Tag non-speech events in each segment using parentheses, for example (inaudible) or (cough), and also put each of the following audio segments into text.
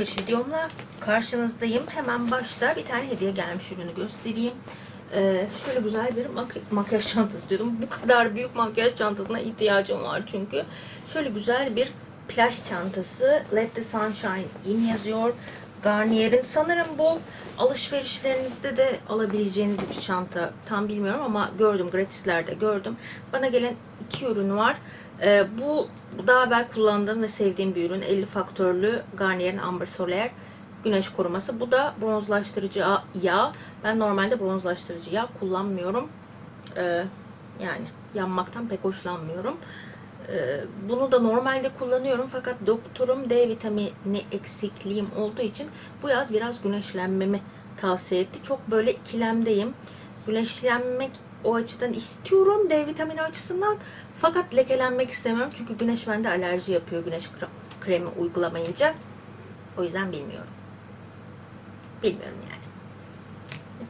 alışveriş videomla karşınızdayım. Hemen başta bir tane hediye gelmiş ürünü göstereyim. Ee, şöyle güzel bir mak- makyaj çantası diyordum. Bu kadar büyük makyaj çantasına ihtiyacım var çünkü. Şöyle güzel bir plaj çantası. Let the sunshine in yazıyor. Garnier'in sanırım bu alışverişlerinizde de alabileceğiniz bir çanta. Tam bilmiyorum ama gördüm gratislerde gördüm. Bana gelen iki ürün var. Ee, bu, daha evvel kullandığım ve sevdiğim bir ürün. 50 faktörlü Garnier'in Amber Solaire güneş koruması. Bu da bronzlaştırıcı yağ. Ben normalde bronzlaştırıcı yağ kullanmıyorum. Ee, yani yanmaktan pek hoşlanmıyorum. Ee, bunu da normalde kullanıyorum fakat doktorum D vitamini eksikliğim olduğu için bu yaz biraz güneşlenmemi tavsiye etti. Çok böyle ikilemdeyim. Güneşlenmek o açıdan istiyorum D vitamini açısından fakat lekelenmek istemiyorum çünkü güneş bende alerji yapıyor güneş kre- kremi uygulamayınca. O yüzden bilmiyorum. Bilmiyorum yani.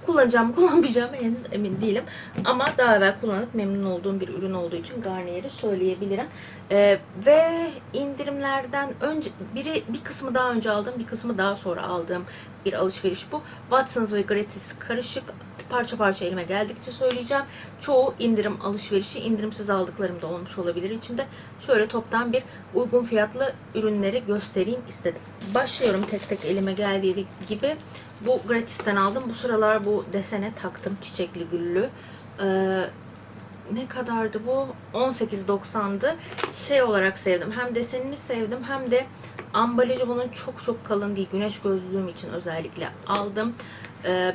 Kullanacağım (laughs) kullanmayacağım henüz emin değilim. Ama daha evvel kullanıp memnun olduğum bir ürün olduğu için Garnier'i söyleyebilirim. Ee, ve indirimlerden önce biri bir kısmı daha önce aldım, bir kısmı daha sonra aldığım bir alışveriş bu. Watsons ve Gratis karışık parça parça elime geldikçe söyleyeceğim. Çoğu indirim alışverişi, indirimsiz aldıklarım da olmuş olabilir içinde. Şöyle toptan bir uygun fiyatlı ürünleri göstereyim istedim. Başlıyorum tek tek elime geldiği gibi. Bu gratisten aldım. Bu sıralar bu desene taktım. Çiçekli güllü. Ee, ne kadardı bu? 18.90'dı. Şey olarak sevdim. Hem desenini sevdim hem de ambalajı bunun çok çok kalın değil. Güneş gözlüğüm için özellikle aldım. Ee,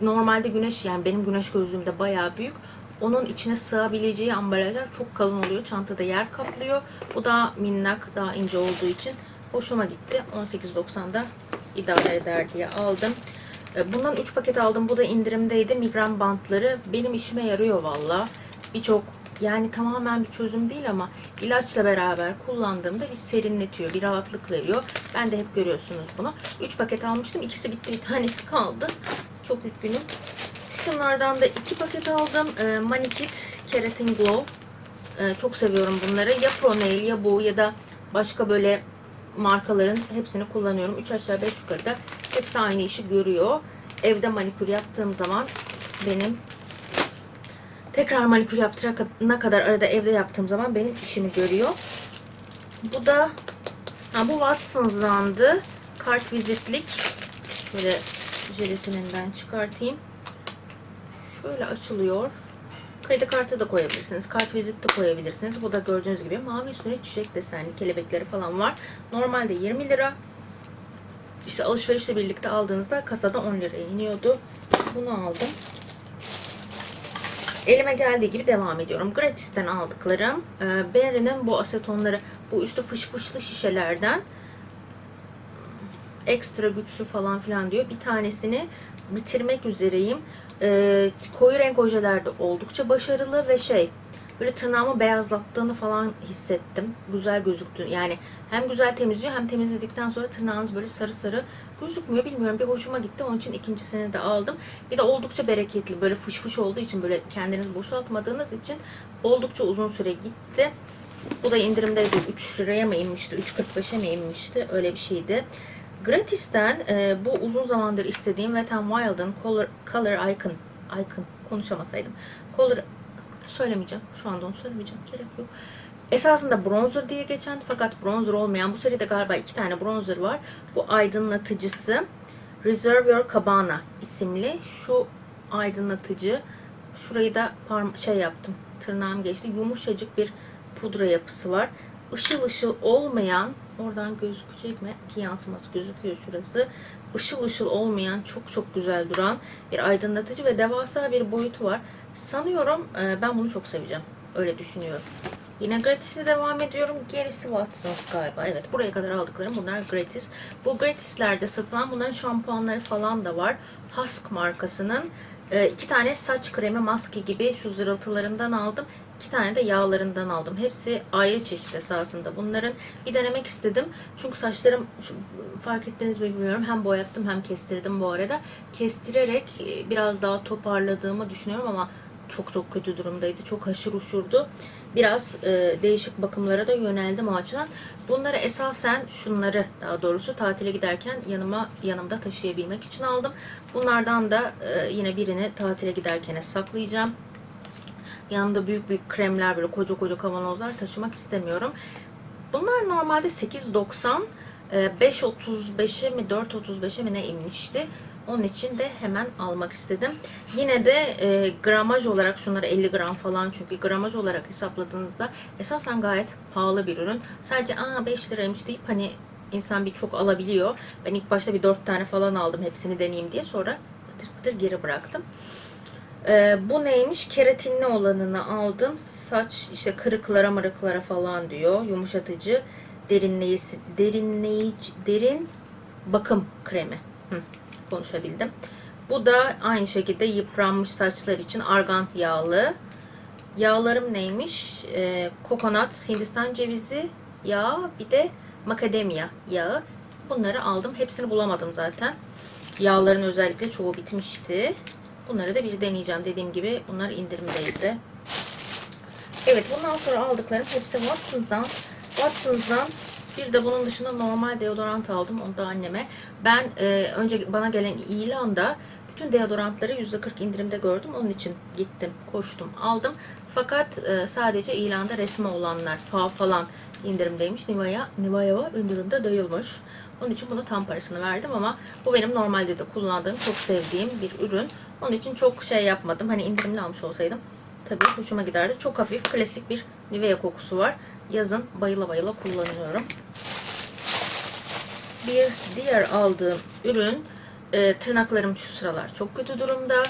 normalde güneş yani benim güneş gözlüğüm de bayağı büyük. Onun içine sığabileceği ambalajlar çok kalın oluyor. Çantada yer kaplıyor. Bu daha minnak, daha ince olduğu için hoşuma gitti. 18.90'da idare eder diye aldım. E, Bundan 3 paket aldım. Bu da indirimdeydi. Migren bantları benim işime yarıyor valla. Birçok yani tamamen bir çözüm değil ama ilaçla beraber kullandığımda bir serinletiyor, bir rahatlık veriyor. Ben de hep görüyorsunuz bunu. 3 paket almıştım. İkisi bitti, bir tanesi kaldı. Çok üzgünüm. Şunlardan da 2 paket aldım. E, Manikit Keratin Glow. E, çok seviyorum bunları. Ya Pro Nail ya bu ya da başka böyle markaların hepsini kullanıyorum. 3 aşağı 5 yukarıda hepsi aynı işi görüyor. Evde manikür yaptığım zaman benim tekrar manikür yaptırana kadar arada evde yaptığım zaman benim işimi görüyor. Bu da ha, bu Watsons'dandı. Kart vizitlik. Şöyle jelatininden çıkartayım. Şöyle açılıyor. Kredi kartı da koyabilirsiniz. Kart vizit de koyabilirsiniz. Bu da gördüğünüz gibi mavi üstüne çiçek desenli kelebekleri falan var. Normalde 20 lira. İşte alışverişle birlikte aldığınızda kasada 10 liraya iniyordu. Bunu aldım. Elime geldiği gibi devam ediyorum. Gratis'ten aldıklarım. E, Berry'nin bu asetonları, bu üstü fış fışlı şişelerden ekstra güçlü falan filan diyor. Bir tanesini bitirmek üzereyim. Ee, koyu renk ojelerde oldukça başarılı ve şey böyle tırnağımı beyazlattığını falan hissettim. Güzel gözüktü. Yani hem güzel temizliyor hem temizledikten sonra tırnağınız böyle sarı sarı gözükmüyor. Bilmiyorum bir hoşuma gitti. Onun için ikincisini de aldım. Bir de oldukça bereketli. Böyle fış fış olduğu için böyle kendiniz boşaltmadığınız için oldukça uzun süre gitti. Bu da indirimdeydi. 3 liraya mı inmişti? 3.45'e mi inmişti? Öyle bir şeydi. Gratis'ten e, bu uzun zamandır istediğim Wet n Wild'ın Color, Color Icon, Icon konuşamasaydım. Color söylemeyeceğim. Şu anda onu söylemeyeceğim. Gerek yok. Esasında bronzer diye geçen fakat bronzer olmayan bu seride galiba iki tane bronzer var. Bu aydınlatıcısı Reserve Your Cabana isimli şu aydınlatıcı. Şurayı da şey yaptım. Tırnağım geçti. Yumuşacık bir pudra yapısı var. Işıl ışıl olmayan oradan gözükecek mi? Ki yansıması gözüküyor şurası. Işıl ışıl olmayan çok çok güzel duran bir aydınlatıcı ve devasa bir boyutu var. Sanıyorum e, ben bunu çok seveceğim. Öyle düşünüyorum. Yine gratis'e devam ediyorum. Gerisi Watsons galiba. Evet buraya kadar aldıklarım bunlar gratis. Bu gratislerde satılan bunların şampuanları falan da var. Husk markasının e, iki tane saç kremi maske gibi şu zırıltılarından aldım. İki tane de yağlarından aldım. Hepsi ayrı çeşit esasında. Bunların bir denemek istedim. Çünkü saçlarım fark ettiniz mi bilmiyorum. Hem boyattım hem kestirdim bu arada. Kestirerek e, biraz daha toparladığımı düşünüyorum ama çok çok kötü durumdaydı. Çok haşır uşurdu. Biraz e, değişik bakımlara da yöneldim o açıdan. Bunları esasen şunları daha doğrusu tatile giderken yanıma yanımda taşıyabilmek için aldım. Bunlardan da e, yine birini tatile giderken saklayacağım. Yanımda büyük büyük kremler böyle koca koca kavanozlar taşımak istemiyorum. Bunlar normalde 8.90 e, 5.35'e mi 4.35'e mi ne inmişti. Onun için de hemen almak istedim. Yine de e, gramaj olarak şunları 50 gram falan çünkü gramaj olarak hesapladığınızda esasen gayet pahalı bir ürün. Sadece aa 5 liraymış deyip hani insan bir çok alabiliyor. Ben ilk başta bir 4 tane falan aldım hepsini deneyeyim diye sonra pıtır pıtır geri bıraktım. Ee, bu neymiş? Keratinli olanını aldım. Saç işte kırıklara mırıklara falan diyor. Yumuşatıcı, derinleyici, derinleyici, derin bakım kremi. Hı, konuşabildim. Bu da aynı şekilde yıpranmış saçlar için argan yağlı. Yağlarım neymiş? Ee, kokonat, Hindistan cevizi yağı, bir de makademya yağı. Bunları aldım. Hepsini bulamadım zaten. Yağların özellikle çoğu bitmişti. Bunları da bir deneyeceğim. Dediğim gibi bunlar indirimdeydi. Evet bundan sonra aldıklarım hepsi Watsons'dan. Watsons'dan bir de bunun dışında normal deodorant aldım. Onu da anneme. Ben e, önce bana gelen ilanda bütün deodorantları %40 indirimde gördüm. Onun için gittim, koştum, aldım. Fakat e, sadece ilanda resmi olanlar, fa falan indirimdeymiş. Nivea, Nivea indirimde değilmiş. Onun için buna tam parasını verdim ama bu benim normalde de kullandığım, çok sevdiğim bir ürün. Onun için çok şey yapmadım. Hani indirimli almış olsaydım tabii hoşuma giderdi. Çok hafif, klasik bir Nivea kokusu var. Yazın bayıla bayıla kullanıyorum. Bir diğer aldığım ürün e, tırnaklarım şu sıralar çok kötü durumda.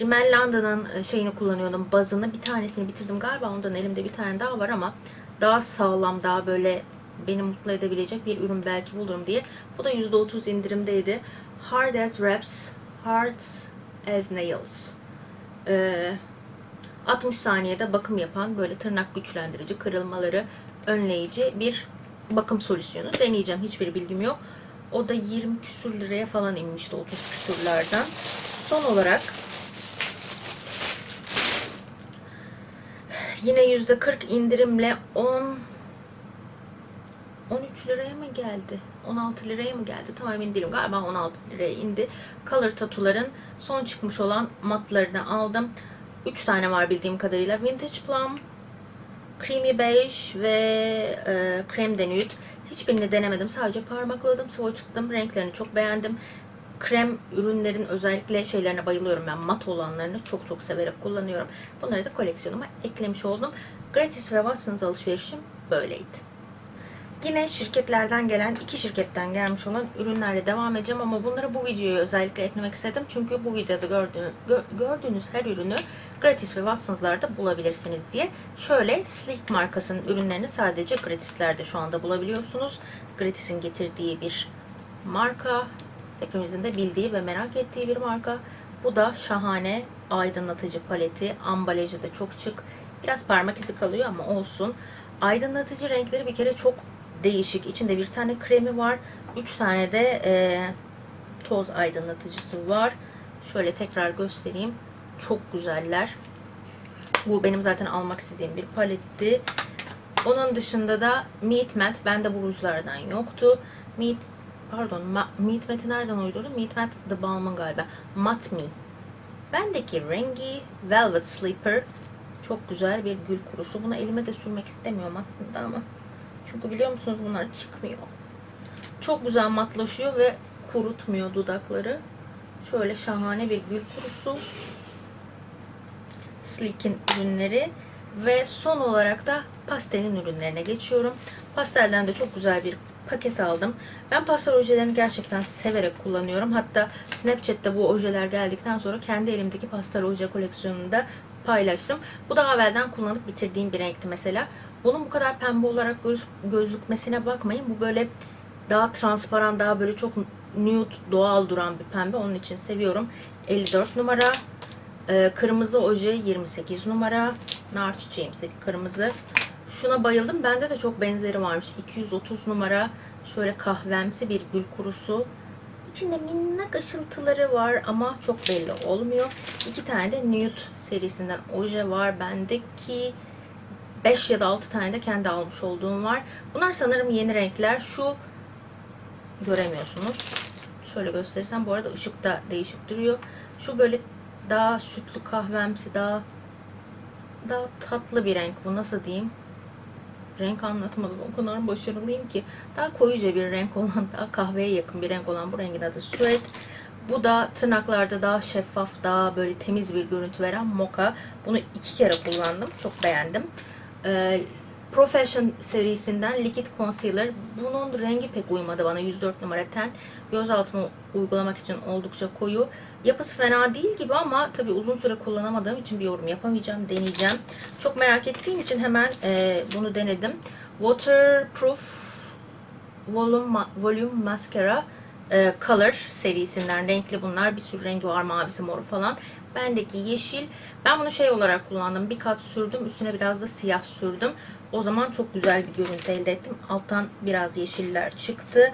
Rimmel London'ın e, şeyini kullanıyordum. Bazını bir tanesini bitirdim galiba. Ondan elimde bir tane daha var ama daha sağlam, daha böyle beni mutlu edebilecek bir ürün belki bulurum diye. Bu da %30 indirimdeydi. Hard as Wraps, Hard as Nails. Ee, 60 saniyede bakım yapan böyle tırnak güçlendirici, kırılmaları önleyici bir bakım solüsyonu. Deneyeceğim. Hiçbir bilgim yok. O da 20 küsür liraya falan inmişti 30 küsürlerden. Son olarak yine %40 indirimle 10 13 liraya mı geldi? 16 liraya mı geldi? Tam emin değilim. Galiba 16 liraya indi. Color Tattoo'ların son çıkmış olan matlarını aldım. 3 tane var bildiğim kadarıyla. Vintage Plum, Creamy Beige ve e, Creme de Nude. Hiçbirini denemedim. Sadece parmakladım, swatchladım. Renklerini çok beğendim. Krem ürünlerin özellikle şeylerine bayılıyorum ben. Mat olanlarını çok çok severek kullanıyorum. Bunları da koleksiyonuma eklemiş oldum. Gratis ve Watsons alışverişim böyleydi. Yine şirketlerden gelen, iki şirketten gelmiş olan ürünlerle devam edeceğim ama bunları bu videoya özellikle eklemek istedim. Çünkü bu videoda gördüğünüz, her ürünü gratis ve Watsons'larda bulabilirsiniz diye. Şöyle Sleek markasının ürünlerini sadece gratislerde şu anda bulabiliyorsunuz. Gratis'in getirdiği bir marka. Hepimizin de bildiği ve merak ettiği bir marka. Bu da şahane aydınlatıcı paleti. Ambalajı da çok şık. Biraz parmak izi kalıyor ama olsun. Aydınlatıcı renkleri bir kere çok değişik. İçinde bir tane kremi var. Üç tane de e, toz aydınlatıcısı var. Şöyle tekrar göstereyim. Çok güzeller. Bu benim zaten almak istediğim bir paletti. Onun dışında da Meat Matte. Bende bu rujlardan yoktu. Meat pardon Ma, Meat Matte'i nereden uydurdum? Meat Matte The Balm'ın galiba. Matte Me. Bendeki rengi Velvet Sleeper. Çok güzel bir gül kurusu. Bunu elime de sürmek istemiyorum aslında ama. Çünkü biliyor musunuz bunlar çıkmıyor. Çok güzel matlaşıyor ve kurutmuyor dudakları. Şöyle şahane bir gül kurusu. Sleek'in ürünleri. Ve son olarak da pastelin ürünlerine geçiyorum. Pastelden de çok güzel bir paket aldım. Ben pastel ojelerini gerçekten severek kullanıyorum. Hatta Snapchat'te bu ojeler geldikten sonra kendi elimdeki pastel oje koleksiyonunu da paylaştım. Bu daha evvelden kullanıp bitirdiğim bir renkti mesela. Bunun bu kadar pembe olarak göz, gözükmesine bakmayın. Bu böyle daha transparan, daha böyle çok nude, doğal duran bir pembe. Onun için seviyorum. 54 numara. Ee, kırmızı oje 28 numara. Nar çiçeğimsi kırmızı. Şuna bayıldım. Bende de çok benzeri varmış. 230 numara. Şöyle kahvemsi bir gül kurusu. İçinde minnak ışıltıları var ama çok belli olmuyor. İki tane de Nude serisinden oje var bendeki. 5 ya da 6 tane de kendi almış olduğum var. Bunlar sanırım yeni renkler. Şu göremiyorsunuz. Şöyle gösterirsem bu arada ışık da değişik duruyor. Şu böyle daha sütlü kahvemsi daha daha tatlı bir renk bu nasıl diyeyim renk anlatmadım o kadar başarılıyım ki daha koyuca bir renk olan daha kahveye yakın bir renk olan bu rengin adı Suede bu da tırnaklarda daha şeffaf daha böyle temiz bir görüntü veren Mocha bunu iki kere kullandım çok beğendim ee, Profession serisinden Liquid Concealer. Bunun rengi pek uymadı bana. 104 numara ten. Göz altına uygulamak için oldukça koyu. Yapısı fena değil gibi ama tabii uzun süre kullanamadığım için bir yorum yapamayacağım. Deneyeceğim. Çok merak ettiğim için hemen e, bunu denedim. Waterproof Volume, Volume Mascara e, Color serisinden renkli bunlar. Bir sürü rengi var. Mavisi, moru falan. Bendeki yeşil. Ben bunu şey olarak kullandım. Bir kat sürdüm. Üstüne biraz da siyah sürdüm. O zaman çok güzel bir görüntü elde ettim. Alttan biraz yeşiller çıktı.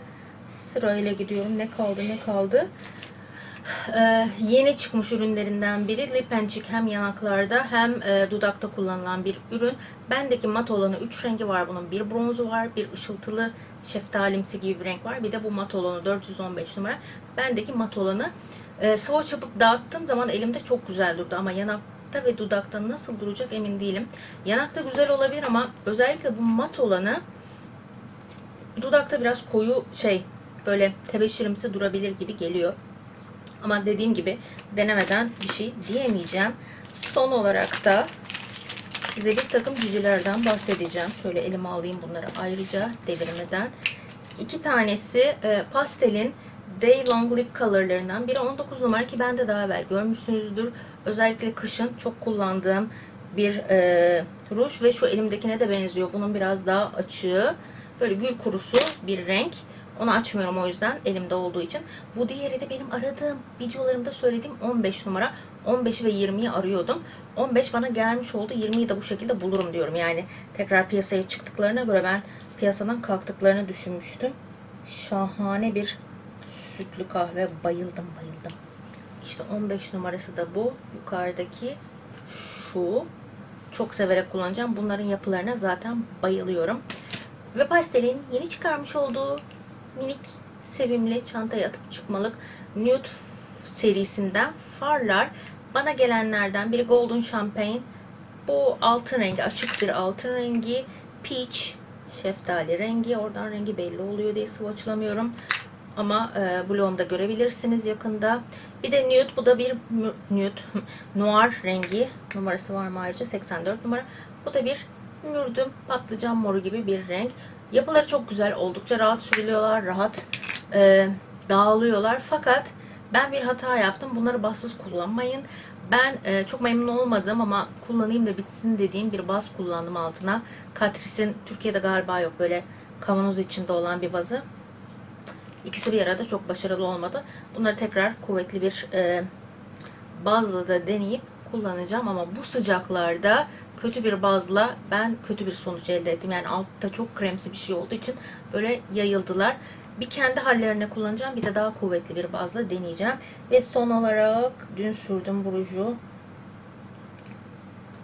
Sırayla gidiyorum. Ne kaldı ne kaldı. Ee, yeni çıkmış ürünlerinden biri Lip and Cheek hem yanaklarda hem e, dudakta kullanılan bir ürün. Bendeki mat olanı 3 rengi var bunun. Bir bronzu var, bir ışıltılı şeftalimsi gibi bir renk var. Bir de bu mat olanı 415 numara. Bendeki mat olanı e, swatch yapıp dağıttığım zaman elimde çok güzel durdu ama yanakta ve dudakta nasıl duracak emin değilim. Yanakta güzel olabilir ama özellikle bu mat olanı dudakta biraz koyu şey böyle tebeşirimsi durabilir gibi geliyor. Ama dediğim gibi denemeden bir şey diyemeyeceğim. Son olarak da size bir takım cicilerden bahsedeceğim. Şöyle elime alayım bunları ayrıca devirmeden. İki tanesi e, pastelin Day Long Lip Color'larından. Biri 19 numara ki ben de daha evvel görmüşsünüzdür. Özellikle kışın çok kullandığım bir e, ruj ve şu elimdekine de benziyor. Bunun biraz daha açığı. Böyle gül kurusu bir renk. Onu açmıyorum o yüzden elimde olduğu için. Bu diğeri de benim aradığım, videolarımda söylediğim 15 numara. 15 ve 20'yi arıyordum. 15 bana gelmiş oldu. 20'yi de bu şekilde bulurum diyorum. Yani tekrar piyasaya çıktıklarına göre ben piyasadan kalktıklarını düşünmüştüm. Şahane bir sütlü kahve. Bayıldım bayıldım. İşte 15 numarası da bu. Yukarıdaki şu. Çok severek kullanacağım. Bunların yapılarına zaten bayılıyorum. Ve pastelin yeni çıkarmış olduğu minik sevimli çantaya atıp çıkmalık nude serisinden farlar. Bana gelenlerden biri Golden Champagne. Bu altın rengi, açık bir altın rengi. Peach, şeftali rengi. Oradan rengi belli oluyor diye swatchlamıyorum. Ama e, bloğumda görebilirsiniz yakında. Bir de nude. Bu da bir nude, (laughs) noir rengi. Numarası var mı ayrıca? 84 numara. Bu da bir mürdüm, patlıcan moru gibi bir renk. Yapıları çok güzel. Oldukça rahat sürülüyorlar. Rahat e, dağılıyorlar. Fakat ben bir hata yaptım. Bunları bassız kullanmayın. Ben e, çok memnun olmadım ama kullanayım da bitsin dediğim bir baz kullandım altına. Catrice'in Türkiye'de galiba yok böyle kavanoz içinde olan bir bazı. İkisi bir arada çok başarılı olmadı. Bunları tekrar kuvvetli bir e, bazla da deneyip kullanacağım ama bu sıcaklarda kötü bir bazla ben kötü bir sonuç elde ettim. Yani altta çok kremsi bir şey olduğu için böyle yayıldılar. Bir kendi hallerine kullanacağım bir de daha kuvvetli bir bazla deneyeceğim. Ve son olarak dün sürdüm bu ruju.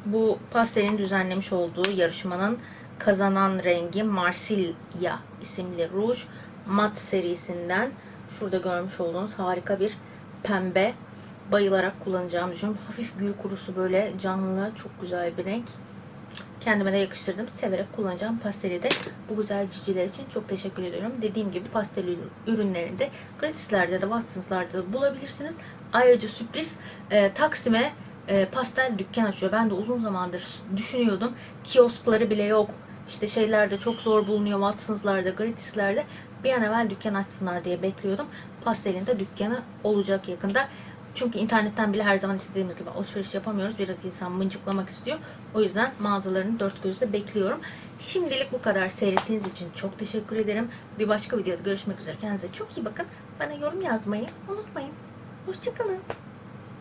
Bu pastelin düzenlemiş olduğu yarışmanın kazanan rengi Marsilya isimli ruj. Mat serisinden. Şurada görmüş olduğunuz harika bir pembe bayılarak kullanacağımı düşünüyorum. Hafif gül kurusu böyle canlı, çok güzel bir renk. Kendime de yakıştırdım. Severek kullanacağım pasteli de bu güzel ciciler için çok teşekkür ediyorum. Dediğim gibi pastel ürünlerini de gratislerde de Watsons'larda da bulabilirsiniz. Ayrıca sürpriz e, Taksim'e e, pastel dükkan açıyor. Ben de uzun zamandır düşünüyordum. Kioskları bile yok. İşte şeylerde çok zor bulunuyor. Watsons'larda, gratislerde. Bir an evvel dükkan açsınlar diye bekliyordum. Pastelin de dükkanı olacak yakında. Çünkü internetten bile her zaman istediğimiz gibi alışveriş yapamıyoruz. Biraz insan mıncıklamak istiyor. O yüzden mağazalarını dört gözle bekliyorum. Şimdilik bu kadar seyrettiğiniz için çok teşekkür ederim. Bir başka videoda görüşmek üzere. Kendinize çok iyi bakın. Bana yorum yazmayı unutmayın. Hoşçakalın.